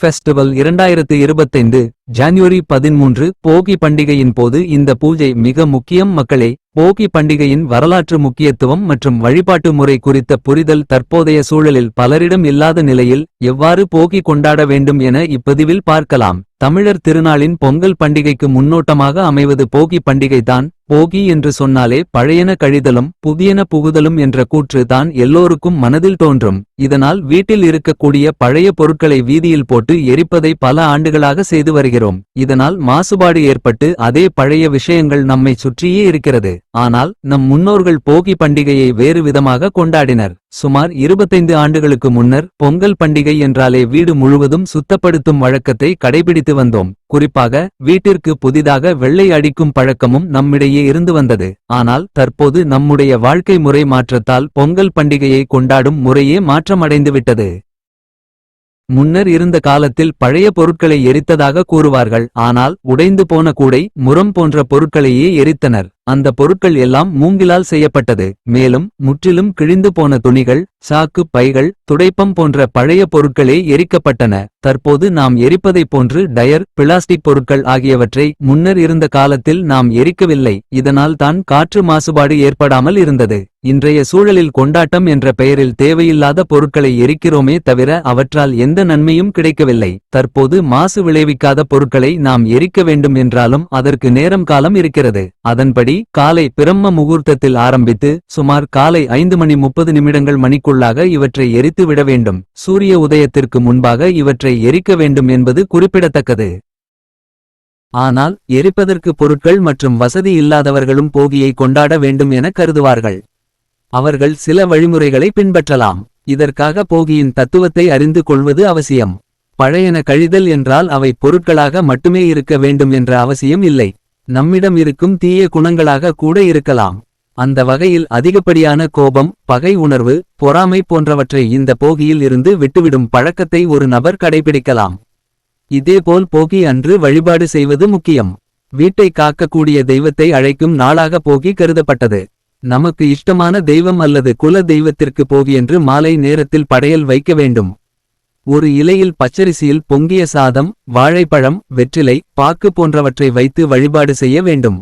Festival இரண்டாயிரத்து இருபத்தைந்து January பதிமூன்று போகி பண்டிகையின் போது இந்த பூஜை மிக முக்கியம். மக்களே போகி பண்டிகையின் வரலாற்று முக்கியத்துவம் மற்றும் வழிபாட்டு முறை குறித்த புரிதல் தற்போதைய சூழலில் பலரிடம் இல்லாத நிலையில் எவ்வாறு போகி கொண்டாட வேண்டும் என இப்பதிவில் பார்க்கலாம். தமிழர் திருநாளின் பொங்கல் பண்டிகைக்கு முன்னோட்டமாக அமைவது போகி பண்டிகைதான். போகி என்று சொன்னாலே பழையன கழிதலும் புதியன புகுதலும் என்ற கூற்று தான் எல்லோருக்கும் மனதில் தோன்றும். இதனால் வீட்டில் இருக்கக்கூடிய பழைய பொருட்களை வீதியில் போட்டு எரிப்பதை பல ஆண்டுகளாக செய்து வருகிறோம். இதனால் மாசுபாடு ஏற்பட்டு அதே பழைய விஷயங்கள் நம்மை சுற்றியே இருக்கிறது. ஆனால் நம் முன்னோர்கள் போகி பண்டிகையை வேறு விதமாக கொண்டாடினர். சுமார் 25 ஆண்டுகளுக்கு முன்னர் பொங்கல் பண்டிகை என்றாலே வீடு முழுவதும் சுத்தப்படுத்தும் வழக்கத்தை கடைபிடித்து வந்தோம். குறிப்பாக வீட்டிற்கு புதிதாக வெள்ளை அடிக்கும் பழக்கமும் நம்மிடையே இருந்து வந்தது. ஆனால் தற்போது நம்முடைய வாழ்க்கை முறை மாற்றத்தால் பொங்கல் பண்டிகையை கொண்டாடும் முறையே மாற்றமடைந்துவிட்டது. முன்னர் இருந்த காலத்தில் பழைய பொருட்களை எரித்ததாக கூறுவார்கள். ஆனால் உடைந்து போன கூடை முரம் போன்ற பொருட்களையே எரித்தனர். அந்த பொருட்கள் எல்லாம் மூங்கிலால் செய்யப்பட்டது. மேலும் முற்றிலும் கிழிந்து போன துணிகள் சாக்கு பைகள் துடைப்பம் போன்ற பழைய பொருட்களே எரிக்கப்பட்டன. தற்போது நாம் எரிப்பதைப் போன்று டயர் பிளாஸ்டிக் பொருட்கள் ஆகியவற்றை முன்னர் இருந்த காலத்தில் நாம் எரிக்கவில்லை. இதனால் தான் காற்று மாசுபாடு ஏற்படாமல் இருந்தது. இன்றைய சூழலில் கொண்டாட்டம் என்ற பெயரில் தேவையில்லாத பொருட்களை எரிக்கிறோமே தவிர அவற்றால் எந்த நன்மையும் கிடைக்கவில்லை. தற்போது மாசு விளைவிக்காத பொருட்களை நாம் எரிக்க வேண்டும் என்றாலும் அதற்கு நேரம் காலம் இருக்கிறது. அதன்படி காலை பிரம்ம முகூர்த்தத்தில் ஆரம்பித்து சுமார் காலை ஐந்து மணி முப்பது நிமிடங்கள் மணிக்குள்ளாக இவற்றை எரித்து விட வேண்டும். சூரிய உதயத்திற்கு முன்பாக இவற்றை எரிக்க வேண்டும் என்பது குறிப்பிடத்தக்கது. ஆனால் எரிப்பதற்கு பொருட்கள் மற்றும் வசதி இல்லாதவர்களும் போகியை கொண்டாட வேண்டும் என கருதுவார்கள். அவர்கள் சில வழிமுறைகளை பின்பற்றலாம். இதற்காக போகியின் தத்துவத்தை அறிந்து கொள்வது அவசியம். பழையன கழிதல் என்றால் அவை பொருட்களாக மட்டுமே இருக்க வேண்டும் என்ற அவசியம் இல்லை. நம்மிடம் இருக்கும் தீய குணங்களாக கூட இருக்கலாம். அந்த வகையில் அதிகப்படியான கோபம் பகை உணர்வு பொறாமை போன்றவற்றை இந்த போகியில் இருந்து விட்டுவிடும் பழக்கத்தை ஒரு நபர் கடைபிடிக்கலாம். இதேபோல் போகி அன்று வழிபாடு செய்வது முக்கியம். வீட்டை காக்கக்கூடிய தெய்வத்தை அழைக்கும் நாளாக போகி கருதப்பட்டது. நமக்கு இஷ்டமான தெய்வம் அல்லது குல தெய்வத்திற்கு போகி என்று மாலை நேரத்தில் படையல் வைக்க வேண்டும். ஒரு இலையில் பச்சரிசியில் பொங்கிய சாதம் வாழைப்பழம் வெற்றிலை பாக்கு போன்றவற்றை வைத்து வழிபாடு செய்ய வேண்டும்.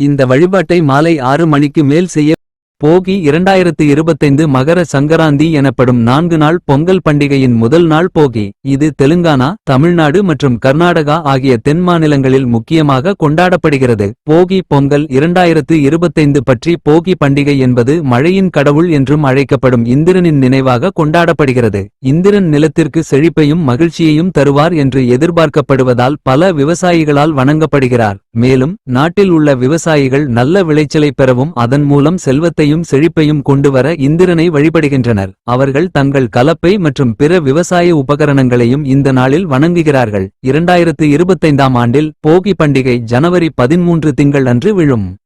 இந்த வழிபாட்டை மாலை ஆறு மணிக்கு மேல் செய்ய போகி இரண்டாயிரத்து இருபத்தைந்து மகர சங்கராந்தி எனப்படும் நான்கு நாள் பொங்கல் பண்டிகையின் முதல் நாள் போகி. இது தெலுங்கானா தமிழ்நாடு மற்றும் கர்நாடகா ஆகிய தென் மாநிலங்களில் முக்கியமாக கொண்டாடப்படுகிறது. போகி பொங்கல் இரண்டாயிரத்து இருபத்தைந்து பற்றி போகி பண்டிகை என்பது மழையின் கடவுள் என்றும் அழைக்கப்படும் இந்திரனின் நினைவாக கொண்டாடப்படுகிறது. இந்திரன் நிலத்திற்கு செழிப்பையும் மகிழ்ச்சியையும் தருவார் என்று எதிர்பார்க்கப்படுவதால் பல விவசாயிகளால் வணங்கப்படுகிறார். மேலும் நாட்டில் உள்ள விவசாயிகள் நல்ல விளைச்சலை பெறவும் அதன் மூலம் செல்வத்தை செழிப்பையும் செழிப்பையும் கொண்டுவர இந்திரனை வழிபடுகின்றனர். அவர்கள் தங்கள் கலப்பை மற்றும் பிற விவசாய உபகரணங்களையும் இந்த நாளில் வணங்குகிறார்கள். இரண்டாயிரத்து இருபத்தைந்தாம் ஆண்டில் போகி பண்டிகை ஜனவரி பதிமூன்று திங்கள் அன்று விழும்.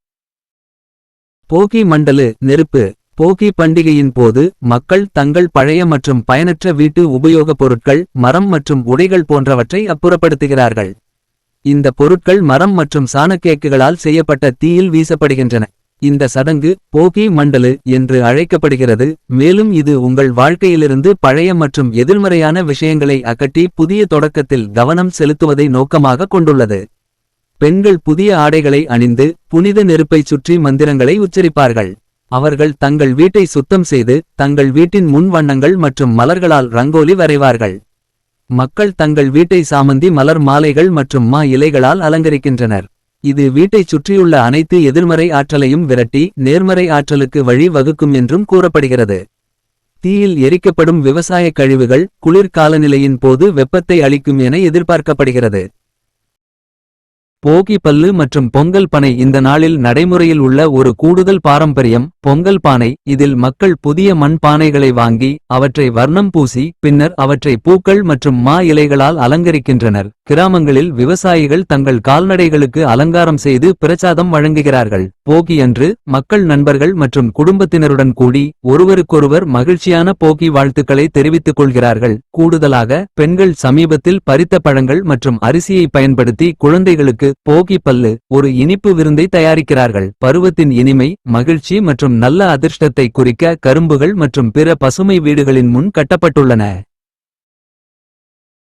போகி மண்டலு நெருப்பு. போகி பண்டிகையின் போது மக்கள் தங்கள் பழைய மற்றும் பயனற்ற வீட்டு உபயோகப் பொருட்கள் மரம் மற்றும் உடைகள் போன்றவற்றை அப்புறப்படுத்துகிறார்கள். இந்த பொருட்கள் மரம் மற்றும் சாணக்கேக்குகளால் செய்யப்பட்ட தீயில் வீசப்படுகின்றன. இந்த சடங்கு போகி மண்டலு என்று அழைக்கப்படுகிறது. மேலும் இது உங்கள் வாழ்க்கையிலிருந்து பழைய மற்றும் எதிர்மறையான விஷயங்களை அகற்றி புதிய தொடக்கத்தில் கவனம் செலுத்துவதை நோக்கமாக கொண்டுள்ளது. பெண்கள் புதிய ஆடைகளை அணிந்து புனித நெருப்பைச் சுற்றி மந்திரங்களை உச்சரிப்பார்கள். அவர்கள் தங்கள் வீட்டை சுத்தம் செய்து தங்கள் வீட்டின் முன் வண்ணங்கள் மற்றும் மலர்களால் ரங்கோலி வரைவார்கள். மக்கள் தங்கள் வீட்டை சாமந்தி மலர் மாலைகள் மற்றும் மா இலைகளால் அலங்கரிக்கின்றனர். இது வீட்டைச் சுற்றியுள்ள அனைத்து எதிர்மறை ஆற்றலையும் விரட்டி நேர்மறை ஆற்றலுக்கு வழி வகுக்கும் என்றும் கூறப்படுகிறது. தீயில் எரிக்கப்படும் விவசாய கழிவுகள் குளிர் காலநிலையின் போது வெப்பத்தை அளிக்கும் என எதிர்பார்க்கப்படுகிறது. போகி பல்லு மற்றும் பொங்கல் பனை இந்த நாளில் நடைமுறையில் உள்ள ஒரு கூடுதல் பாரம்பரியம் பொங்கல் பானை. இதில் மக்கள் புதிய மண் பானைகளை வாங்கி அவற்றை வர்ணம் பூசி பின்னர் அவற்றை பூக்கள் மற்றும் மா இலைகளால் அலங்கரிக்கின்றனர். கிராமங்களில் விவசாயிகள் தங்கள் கால்நடைகளுக்கு அலங்காரம் செய்து பிரசாதம் வழங்குகிறார்கள். போகி அன்று மக்கள் நண்பர்கள் மற்றும் குடும்பத்தினருடன் கூடி ஒருவருக்கொருவர் மகிழ்ச்சியான போகி வாழ்த்துக்களை தெரிவித்துக் கொள்கிறார்கள். கூடுதலாக பெண்கள் சமீபத்தில் பறித்த பழங்கள் மற்றும் அரிசியை பயன்படுத்தி குழந்தைகளுக்கு போகி பல்லு ஒரு இனிப்பு விருந்தை தயாரிக்கிறார்கள். பருவத்தின் இனிமை மகிழ்ச்சி மற்றும் நல்ல அதிர்ஷ்டத்தை குறிக்க கரும்புகள் மற்றும் பிற பசுமை வீடுகளின் முன் கட்டப்பட்டுள்ளன.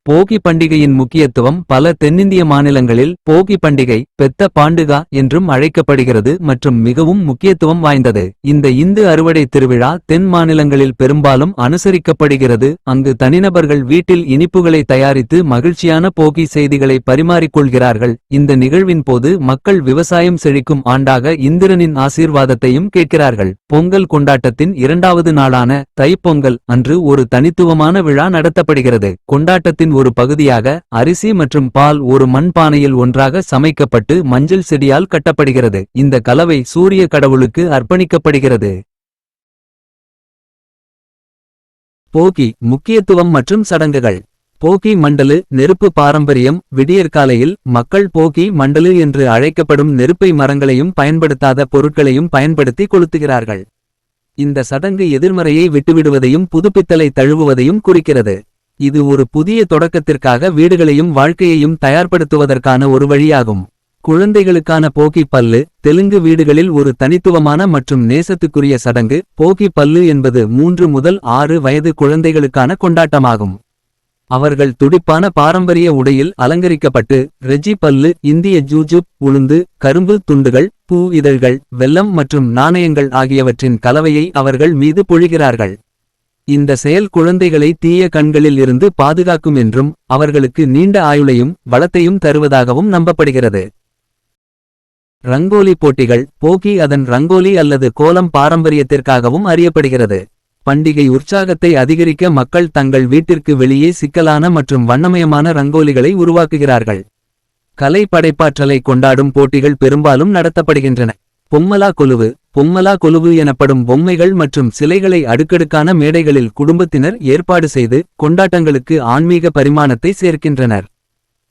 போகி பண்டிகையின் முக்கியத்துவம் பல தென்னிந்திய மாநிலங்களில் போகி பண்டிகை பெத்த பாண்டுகா என்றும் அழைக்கப்படுகிறது மற்றும் மிகவும் முக்கியத்துவம் வாய்ந்தது. இந்த இந்து அறுவடை திருவிழா தென் மாநிலங்களில் பெரும்பாலும் அனுசரிக்கப்படுகிறது. அங்கு தனிநபர்கள் வீட்டில் இனிப்புகளை தயாரித்து மகிழ்ச்சியான போகி செய்திகளை பரிமாறிக்கொள்கிறார்கள். இந்த நிகழ்வின் போது மக்கள் விவசாயம் செழிக்கும் ஆண்டாக இந்திரனின் ஆசீர்வாதத்தையும் கேட்கிறார்கள். பொங்கல் கொண்டாட்டத்தின் இரண்டாவது நாளான தைப்பொங்கல் அன்று ஒரு தனித்துவமான விழா நடத்தப்படுகிறது. கொண்டாட்டத்தின் ஒரு பகுதியாக அரிசி மற்றும் பால் ஒரு மண்பானையில் ஒன்றாக சமைக்கப்பட்டு மஞ்சள் செடியால் கட்டப்படுகிறது. இந்த கலவை சூரிய கடவுளுக்கு அர்ப்பணிக்கப்படுகிறது. போகி முக்கியத்துவம் மற்றும் சடங்குகள். போகி மண்டலு நெருப்பு பாரம்பரியம். விடியற்காலையில் மக்கள் போகி மண்டலு என்று அழைக்கப்படும் நெருப்பை மரங்களையும் பயன்படுத்தாத பொருட்களையும் பயன்படுத்தி கொளுத்துகிறார்கள். இந்த சடங்கு எதிர்மறையை விட்டுவிடுவதையும் புதுப்பித்தலை தழுவுவதையும் குறிக்கிறது. இது ஒரு புதிய தொடக்கத்திற்காக வீடுகளையும் வாழ்க்கையையும் தயார்படுத்துவதற்கான ஒரு வழியாகும். குழந்தைகளுக்கான போகி பல்லு தெலுங்கு வீடுகளில் ஒரு தனித்துவமான மற்றும் நேசத்துக்குரிய சடங்கு போகி பல்லு என்பது மூன்று முதல் ஆறு வயது குழந்தைகளுக்கான கொண்டாட்டமாகும். அவர்கள் துடிப்பான பாரம்பரிய உடையில் அலங்கரிக்கப்பட்டு ரெஜி பல்லு இந்திய ஜூஜுப் உளுந்து கரும்பு துண்டுகள் பூ இதழ்கள் வெல்லம் மற்றும் நாணயங்கள் ஆகியவற்றின் கலவையை அவர்கள் மீது பொழிகிறார்கள். இந்த செயல் குழந்தைகளை தீய கண்களில் இருந்து பாதுகாக்கும் என்றும் அவர்களுக்கு நீண்ட ஆயுளையும் வளத்தையும் தருவதாகவும் நம்பப்படுகிறது. ரங்கோலி போட்டிகள் போகி அதன் ரங்கோலி அல்லது கோலம் பாரம்பரியத்திற்காகவும் அறியப்படுகிறது. பண்டிகை உற்சாகத்தை அதிகரிக்க மக்கள் தங்கள் வீட்டிற்கு வெளியே சிக்கலான மற்றும் வண்ணமயமான ரங்கோலிகளை உருவாக்குகிறார்கள். கலை படைப்பாற்றலை கொண்டாடும் போட்டிகள் பெரும்பாலும் நடத்தப்படுகின்றன. பொம்மலா கொலுவு பொம்மலா கொலுவு எனப்படும் பொம்மைகள் மற்றும் சிலைகளை அடுக்கடுக்கான மேடைகளில் குடும்பத்தினர் ஏற்பாடு செய்து கொண்டாட்டங்களுக்கு ஆன்மீக பரிமாணத்தை சேர்க்கின்றனர்.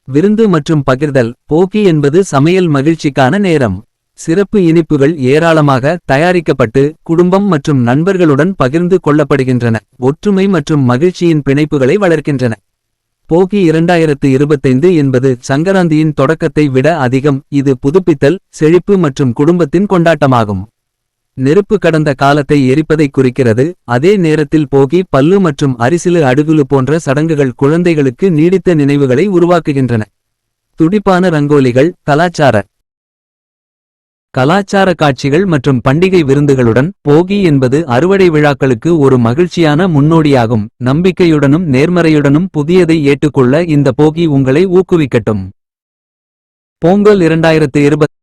விருந்து மற்றும் பகிர்தல் போக்கி என்பது சமையல் மகிழ்ச்சிக்கான நேரம். சிறப்பு இனிப்புகள் ஏராளமாக தயாரிக்கப்பட்டு குடும்பம் மற்றும் நண்பர்களுடன் பகிர்ந்து கொள்ளப்படுகின்றன ஒற்றுமை மற்றும் மகிழ்ச்சியின் பிணைப்புகளை வளர்க்கின்றன. போகி இரண்டாயிரத்து இருபத்தைந்து என்பது சங்கராந்தியின் தொடக்கத்தை விட அதிகம் இது புதுப்பித்தல் செழிப்பு மற்றும் குடும்பத்தின் கொண்டாட்டமாகும். நெருப்பு கடந்த காலத்தை எரிப்பதை குறிக்கிறது. அதே நேரத்தில் போகி பல்லு மற்றும் அரிசிலு அடுகுலு போன்ற சடங்குகள் குழந்தைகளுக்கு நீடித்த நினைவுகளை உருவாக்குகின்றன. துடிப்பான ரங்கோலிகள் கலாச்சார கலாச்சார காட்சிகள் மற்றும் பண்டிகை விருந்துகளுடன் போகி என்பது அறுவடை விழாக்களுக்கு ஒரு மகிழ்ச்சியான முன்னோடியாகும். நம்பிக்கையுடனும் நேர்மறையுடனும் புதியதை ஏற்றுக்கொள்ள இந்த போகி உங்களை ஊக்குவிக்கட்டும். பொங்கல் இரண்டாயிரத்து இருபத்தி